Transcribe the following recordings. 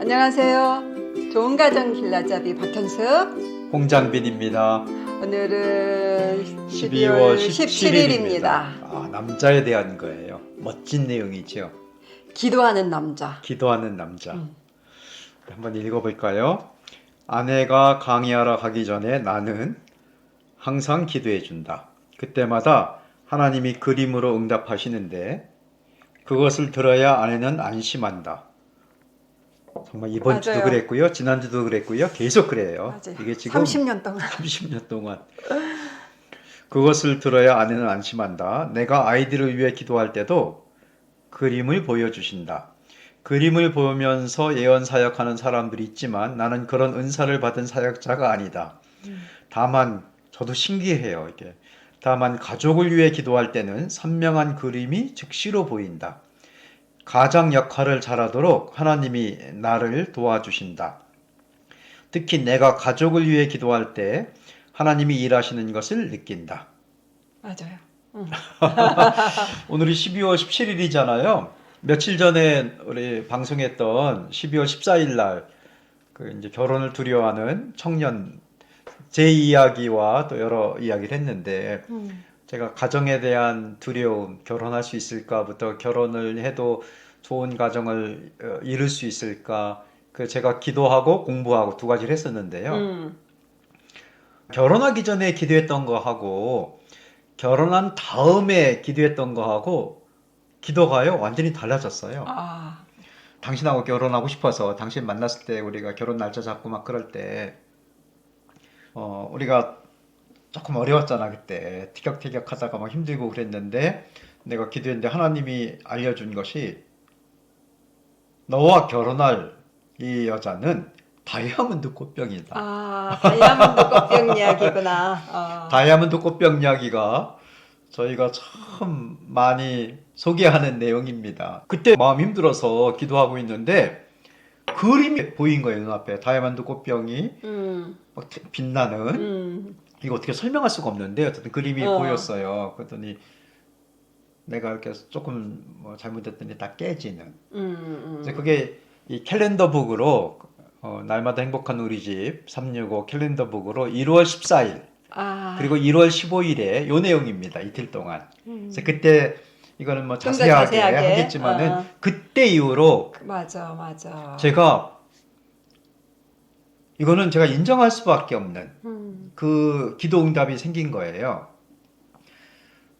안녕하세요. 좋은 가정 길라잡이 박현숙. 홍장빈입니다. 오늘은 12월 17일입니다. 아, 남자에 대한 거예요. 멋진 내용이죠. 기도하는 남자. 기도하는 남자. 음. 한번 읽어볼까요? 아내가 강의하러 가기 전에 나는 항상 기도해 준다. 그때마다 하나님이 그림으로 응답하시는데 그것을 들어야 아내는 안심한다. 정말 이번 주도 맞아요. 그랬고요. 지난주도 그랬고요. 계속 그래요. 맞아요. 이게 지금 30년 동안. 30년 동안 그것을 들어야 아내는 안심한다. 내가 아이들을 위해 기도할 때도 그림을 보여주신다. 그림을 보면서 예언 사역하는 사람들이 있지만 나는 그런 은사를 받은 사역자가 아니다. 다만 저도 신기해요. 이게 다만 가족을 위해 기도할 때는 선명한 그림이 즉시로 보인다. 가장 역할을 잘하도록 하나님이 나를 도와주신다. 특히 내가 가족을 위해 기도할 때 하나님이 일하시는 것을 느낀다. 맞아요. 오늘이 12월 17일이잖아요. 며칠 전에 우리 방송했던 12월 14일 날, 그 이제 결혼을 두려워하는 청년 제 이야기와 또 여러 이야기를 했는데, 음. 제가 가정에 대한 두려움, 결혼할 수 있을까부터 결혼을 해도 좋은 가정을 어, 이룰 수 있을까, 그 제가 기도하고 공부하고 두 가지를 했었는데요. 음. 결혼하기 전에 기도했던 거하고 결혼한 다음에 기도했던 거하고 기도가요 완전히 달라졌어요. 아, 당신하고 결혼하고 싶어서 당신 만났을 때 우리가 결혼 날짜 잡고 막 그럴 때 어, 우리가 조금 어려웠잖아 그때 티격태격 하다가 막 힘들고 그랬는데 내가 기도했는데 하나님이 알려준 것이 너와 결혼할 이 여자는 다이아몬드 꽃병이다. 아, 다이아몬드 꽃병 이야기구나. 어. 다이아몬드 꽃병 이야기가 저희가 참 많이 소개하는 내용입니다. 그때 마음 힘들어서 기도하고 있는데 그림이 보인 거예요 눈앞에 다이아몬드 꽃병이 음, 막 빛나는 음. 이거 어떻게 설명할 수가 없는데 어쨌든 그림이 어. 보였어요. 그랬더니 내가 이렇게 조금 뭐 잘못했더니 다 깨지는. 음, 음. 이제 그게 이 캘린더북으로 어, 날마다 행복한 우리 집 365 캘린더북으로 1월 14일 아, 그리고 1월 15일에 요 내용입니다. 이틀 동안. 음. 그래서 그때 이거는 뭐 자세하게, 자세하게. 하겠지만은 어. 그때 이후로 맞아, 맞아. 제가 이거는 제가 인정할 수밖에 없는 음, 그 기도 응답이 생긴 거예요.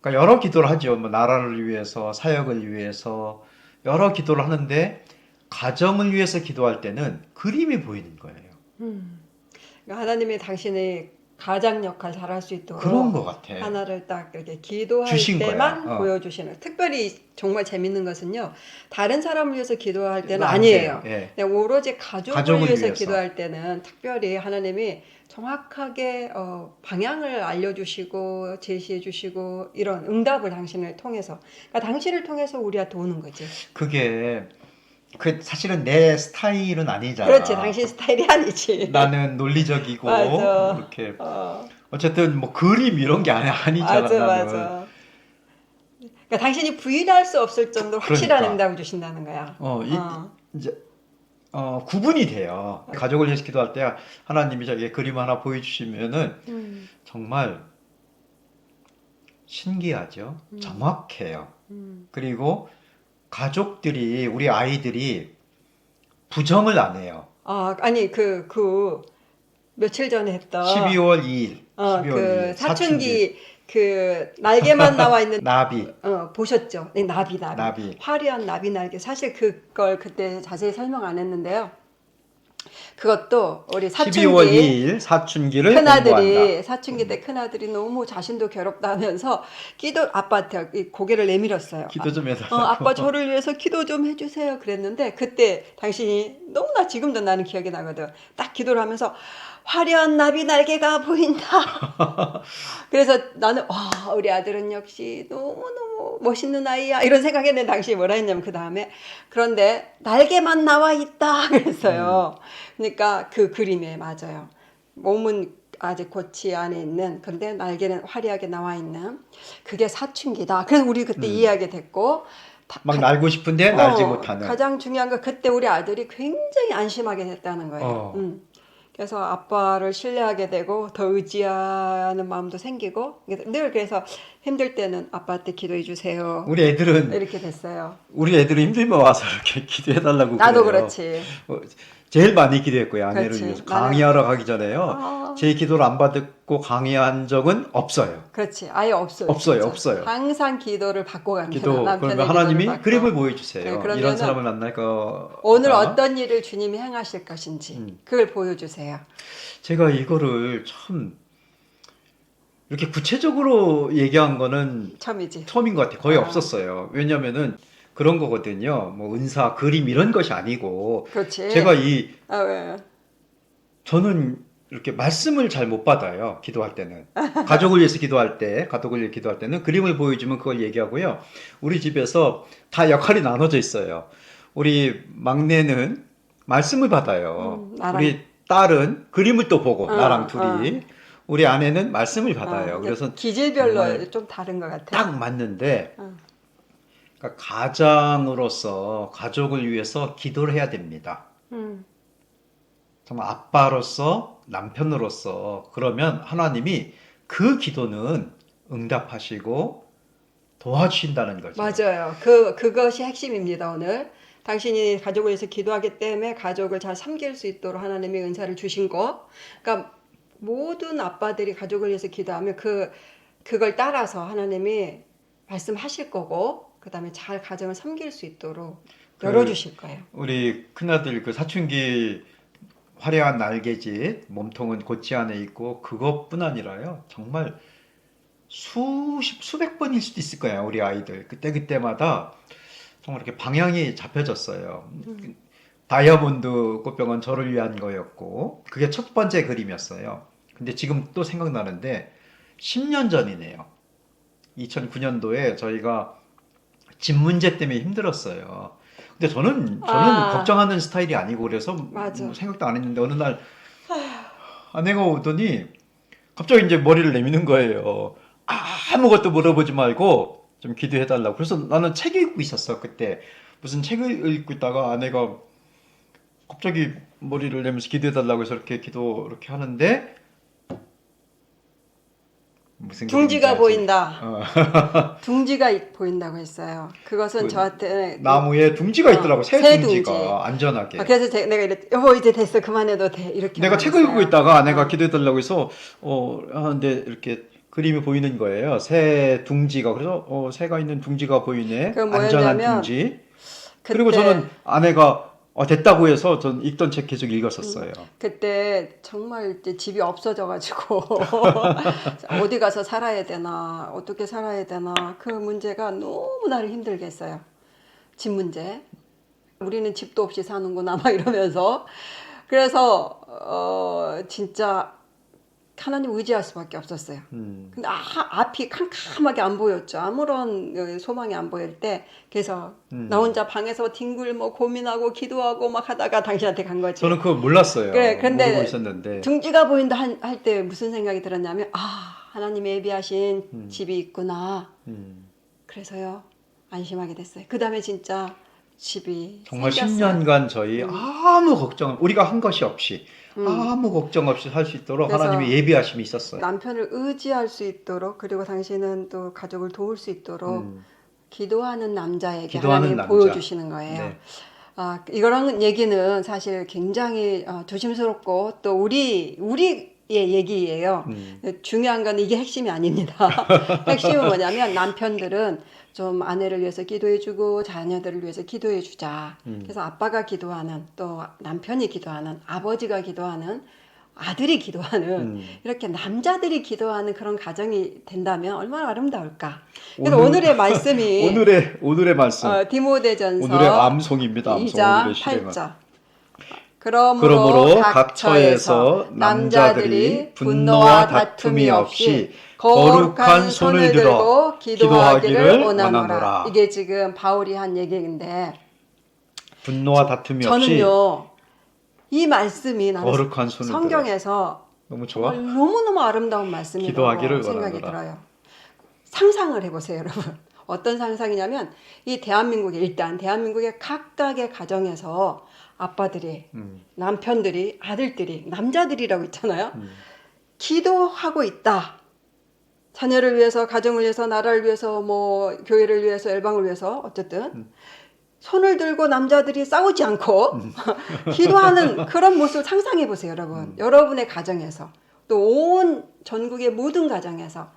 그러니까 여러 기도를 하죠. 뭐 나라를 위해서, 사역을 위해서 여러 기도를 하는데 가정을 위해서 기도할 때는 그림이 보이는 거예요. 음. 그러니까 하나님이 당신의 가장 역할 잘할 수 있도록 그런 것 같아. 하나를 딱 이렇게 기도할 주신 때만. 어. 보여주시는. 특별히 정말 재밌는 것은요. 다른 사람을 위해서 기도할 때는 안 아니에요. 예. 오로지 가족을, 가족을 위해서, 위해서. 기도할 때는 특별히 하나님이 정확하게 어, 방향을 알려주시고 제시해주시고 이런 응답을 당신을 통해서 그러니까 당신을 통해서 우리한테 오는 거지. 그게 그 사실은 내 스타일은 아니잖아. 그렇지, 당신 스타일이 아니지. 나는 논리적이고 맞아. 이렇게 어, 어쨌든 뭐 그림 이런 게 아니, 아니잖아. 맞아, 나는. 맞아. 그러니까 당신이 부인할 수 없을 정도로 확실한 그러니까. 응답을 주신다는 거야. 어, 이, 어. 이제 어, 구분이 돼요. 가족을 위해서 기도할 때 하나님이 저에게 그림 하나 보여주시면은 음, 정말 신기하죠. 음. 정확해요. 음. 그리고 가족들이 우리 아이들이 부정을 안 해요. 아, 아니 그그 며칠 전에 했던 12월 2일, 어, 12월 그 2일 사춘기 그 날개만 나와 있는 나비, 어 보셨죠? 네, 나비 나비. 나비. 화려한 나비 날개. 사실 그걸 그때 자세히 설명 안 했는데요. 그것도 우리 12월 사춘기 2일 사춘기를 공부한다. 큰아들이 사춘기 때 큰아들이 너무 자신도 괴롭다 하면서 기도 아빠한테 이 고개를 내밀었어요. 기도 좀 해달라고. 어, 아빠 저를 위해서 기도 좀 해주세요. 그랬는데 그때 당신이 너무나 지금도 나는 기억이 나거든. 딱 기도를 하면서 화려한 나비 날개가 보인다. 그래서 나는 와 우리 아들은 역시 너무 너무 멋있는 아이야 이런 생각했는데 당신이 뭐라 했냐면 그 다음에 그런데 날개만 나와 있다 그랬어요. 그러니까 그 그림에 맞아요. 몸은 아직 고치 안에 있는 그런데 날개는 화려하게 나와 있는 그게 사춘기다. 그래서 우리 그때 음. 이해하게 됐고 다- 막 날고 싶은데 날지 어, 못하는. 가장 중요한 건 그때 우리 아들이 굉장히 안심하게 됐다는 거예요. 어. 음. 그래서 아빠를 신뢰하게 되고 더 의지하는 마음도 생기고 늘 그래서 힘들 때는 아빠한테 기도해 주세요. 우리 애들은 이렇게 됐어요. 우리 애들은 힘들면 와서 이렇게 기도해 달라고 나도 그래요. 그렇지. 어, 제일 많이 기도했고요 아내를 그렇지. 위해서 강의하러 가기 전에요. 아, 제 기도를 안 받고 강의한 적은 없어요. 그렇지. 아예 없어요. 없어요, 진짜. 없어요. 항상 기도를 받고 갑니다. 기도 그러면 하나님이 받고. 그림을 보여주세요. 네, 이런 그러면은 사람을 만날까. 오늘 봐. 어떤 일을 주님이 행하실 것인지 음. 그걸 보여주세요. 제가 이거를 참 이렇게 구체적으로 얘기한 거는 처음이지. 처음인 것 같아요. 거의 아. 없었어요. 왜냐면은 그런 거거든요. 뭐 은사, 그림 이런 것이 아니고 그렇지. 제가 이 아, 왜? 저는 이렇게 말씀을 잘 못 받아요. 기도할 때는. 가족을 위해서 기도할 때, 가족을 위해서 기도할 때는 그림을 보여주면 그걸 얘기하고요. 우리 집에서 다 역할이 나눠져 있어요. 우리 막내는 말씀을 받아요. 음, 나랑. 우리 딸은 그림을 또 보고 어, 나랑 둘이. 우리 아내는 말씀을 받아요. 어, 그래서 기질별로 정말 좀 다른 것 같아. 딱 맞는데 어. 그러니까 가장으로서 가족을 위해서 기도를 해야 됩니다. 음. 정말 아빠로서 남편으로서 그러면 하나님이 그 기도는 응답하시고 도와주신다는 거죠. 맞아요. 그 그것이 핵심입니다. 오늘 당신이 가족을 위해서 기도하기 때문에 가족을 잘 섬길 수 있도록 하나님이 은사를 주신 거. 그러니까 모든 아빠들이 가족을 위해서 기도하면 그 그걸 따라서 하나님이 말씀하실 거고 그 다음에 잘 가정을 섬길 수 있도록 그- 열어주실 거예요. 우리 큰아들 그 사춘기 화려한 날개짓 몸통은 고치 안에 있고 그것뿐 아니라요. 정말 수십 수백 번일 수도 있을 거예요 우리 아이들. 그때 그때마다 정말 이렇게 방향이 잡혀졌어요. 음. 다이아몬드 꽃병은 저를 위한 거였고 그게 첫 번째 그림이었어요. 근데 지금 또 생각나는데 10년 전이네요. 2009년도에 저희가 집 문제 때문에 힘들었어요 근데 저는 저는 아. 걱정하는 스타일이 아니고 그래서 맞아. 뭐 생각도 안 했는데 어느 날 아내가 오더니 갑자기 이제 머리를 내미는 거예요. 아무것도 물어보지 말고 좀 기도해 달라고. 그래서 나는 책 읽고 있었어 그때 무슨 책을 읽고 있다가 아내가 갑자기 머리를 내면서 기도해 달라고 해서 이렇게 기도 이렇게 하는데 무슨 둥지가 보인다. 어, 둥지가 이- 보인다고 했어요. 그것은 그 저한테 나무에 둥지가 어, 있더라고 새, 새 둥지가 둥지. 안전하게. 아, 그래서 제- 내가 이랬 여보 이제 됐어 그만해도 돼 이렇게 내가 책을 말했어요. 읽고 있다가 아내가 어. 기도해 달라고 해서 어 하는데 이렇게 그림이 보이는 거예요. 새 둥지가 그래서 어 새가 있는 둥지가 보이네. 그 안전한 뭐였냐면 둥지. 그리고 그때- 저는 아내가 어, 됐다고 해서 전 읽던 책 계속 읽었었어요. 그때 정말 이제 집이 없어져가지고 어디 가서 살아야 되나 어떻게 살아야 되나 그 문제가 너무 나를 힘들게 했어요. 집 문제. 우리는 집도 없이 사는구나 막 이러면서 그래서 어 진짜 하나님 의지할 수밖에 없었어요. 음. 근데 아, 앞이 캄캄하게 안 보였죠. 아무런 어, 소망이 안 보일 때 그래서 음. 나 혼자 방에서 뒹굴 뭐 고민하고 기도하고 막 하다가 당신한테 간 거지. 저는 그거 몰랐어요. 그래, 근데 모르고 있었는데. 둥지가 보인다 할 때 무슨 생각이 들었냐면 아 하나님이 예비하신 음. 집이 있구나. 음. 그래서요 안심하게 됐어요. 그 다음에 진짜 집이 정말 생겼어요. 10년간 저희 음. 아무 걱정 우리가 한 것이 없이 음. 아무 걱정 없이 살 수 있도록 그래서 하나님의 예비하심이 있었어요. 남편을 의지할 수 있도록 그리고 당신은 또 가족을 도울 수 있도록 음. 기도하는 남자에게 기도하는 하나님 남자. 보여주시는 거예요. 네. 아, 이거랑 얘기는 사실 굉장히 어, 조심스럽고 또 우리 우리의 얘기예요. 음. 중요한 건 이게 핵심이 아닙니다. 핵심은 뭐냐면 남편들은 좀 아내를 위해서 기도해주고 자녀들을 위해서 기도해주자. 음. 그래서 아빠가 기도하는 또 남편이 기도하는 아버지가 기도하는 아들이 기도하는 음. 이렇게 남자들이 기도하는 그런 가정이 된다면 얼마나 아름다울까. 그래서 오늘- 의 말씀이 오늘의 오늘의 말씀. 어, 디모데전서 오늘의 암송입니다. 암송 2장 오늘의 실행은. 8절. 그러므로, 그러므로 각 처에서 남자들이 분노와 다툼이 없이 거룩한 손을 들고 기도하기를 원하노라. 이게 지금 바울이 한 얘기인데 분노와 다툼이 없이 저는요 이 말씀이 거룩한 손을 들어. 성경에서 너무 좋아. 너무 너무 아름다운 말씀이라고 기도하기를 생각이. 들어요. 상상을 해보세요, 여러분. 어떤 상상이냐면 이 대한민국에 일단 대한민국의 각각의 가정에서 아빠들이 음, 남편들이 아들들이 남자들이라고 있잖아요. 음. 기도하고 있다. 자녀를 위해서, 가정을 위해서, 나라를 위해서, 뭐 교회를 위해서, 열방을 위해서 어쨌든 음. 손을 들고 남자들이 싸우지 않고 기도하는 그런 모습을 상상해 보세요, 여러분. 음. 여러분의 가정에서 또 온 전국의 모든 가정에서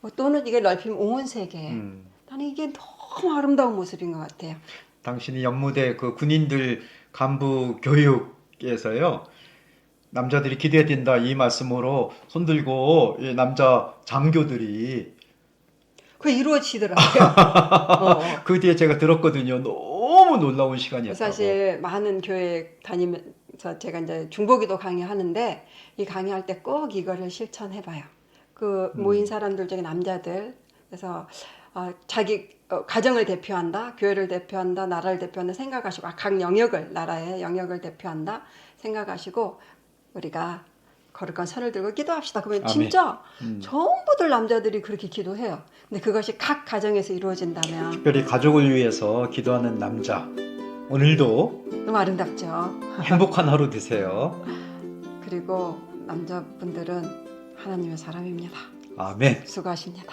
뭐 또는 이게 넓히면 온 세계에 음. 나는 이게 너무 아름다운 모습인 것 같아요. 당신이 연무대 그 군인들 간부 교육에서요. 남자들이 기도해야 된다 이 말씀으로 손들고 이 남자 장교들이 그 이루어지더라고요. 어, 어. 그 뒤에 제가 들었거든요. 너무 놀라운 시간이었다고. 사실 많은 교회 다니면서 제가 이제 중보기도 강의하는데 이 강의할 때 꼭 이거를 실천해봐요. 그 음. 모인 사람들 중에 남자들 그래서 어, 자기 어, 가정을 대표한다, 교회를 대표한다, 나라를 대표한다 생각하시고 아, 각 영역을 나라의 영역을 대표한다 생각하시고 우리가 거룩한 선을 들고 기도합시다. 그러면 아멘. 진짜 음. 전부들 남자들이 그렇게 기도해요. 근데 그것이 각 가정에서 이루어진다면 특별히 가족을 위해서 기도하는 남자. 오늘도 너무 아름답죠. 행복한 하루 되세요. 그리고 남자분들은 하나님의 사람입니다. 아멘. 수고하십니다.